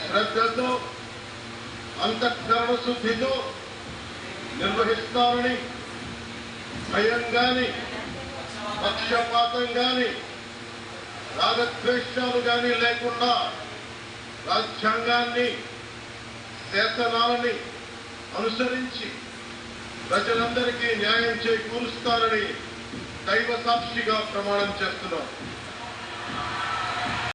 శ్రద్ధతో అంతఃకరణ శుద్ధితో నిర్వహిస్తానని భయం గాని పక్షపాతం గాని రాగద్వేషాలు గాని లేకుండా రాజ్యాంగాన్ని శాసనాలని అనుసరించి ప్రజలందరికీ న్యాయం చేకూరుస్తానని దైవ సాక్షిగా ప్రమాణం చేస్తున్నాం.